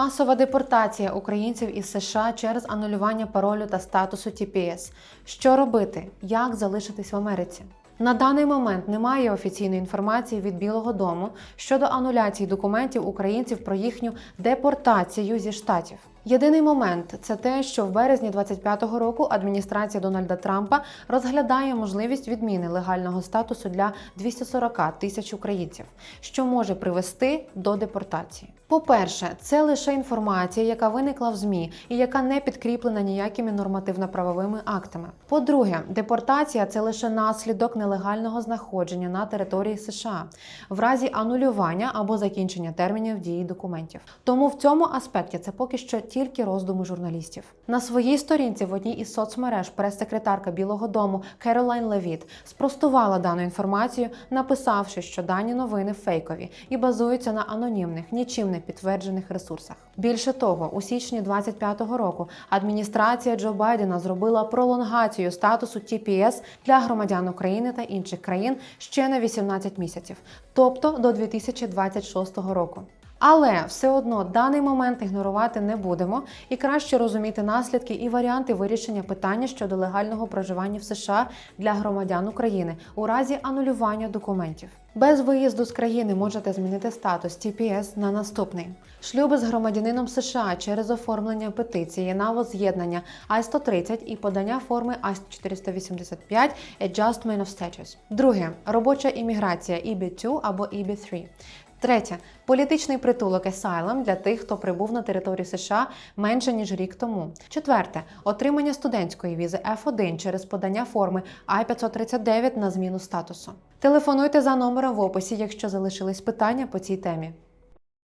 Масова депортація українців із США через анулювання паролю та статусу TPS. Що робити? Як залишитись в Америці? На даний момент немає офіційної інформації від Білого Дому щодо ануляції документів українців про їхню депортацію зі штатів. Єдиний момент це те, що в березні 25-го року адміністрація Дональда Трампа розглядає можливість відміни легального статусу для 240 тисяч українців, що може привести до депортації. По-перше, це лише інформація, яка виникла в ЗМІ і яка не підкріплена ніякими нормативно-правовими актами. По-друге, депортація це лише наслідок нелегального знаходження на території США в разі анулювання або закінчення термінів дії документів. Тому в цьому аспекті це поки що тільки роздуми журналістів. На своїй сторінці в одній із соцмереж прес-секретарка Білого Дому Керолайн Левіт спростувала дану інформацію, написавши, що дані новини фейкові і базуються на анонімних, нічим не підтверджених ресурсах. Більше того, у січні 25-го року адміністрація Джо Байдена зробила пролонгацію статусу TPS для громадян України та інших країн ще на 18 місяців, тобто до 2026 року. Але все одно даний момент ігнорувати не будемо і краще розуміти наслідки і варіанти вирішення питання щодо легального проживання в США для громадян України у разі анулювання документів. Без виїзду з країни можете змінити статус TPS на наступний: шлюби з громадянином США через оформлення петиції на воз'єднання I-130 і подання форми I-485 Adjustment of Status. Друге робоча імміграція EB2 або EB3. Третє політичний притулок Asylum для тих, хто прибув на територію США менше ніж рік тому. Четверте отримання студентської візи F1 через подання форми I-539 на зміну статусу. Телефонуйте за номером в описі, якщо залишились питання по цій темі.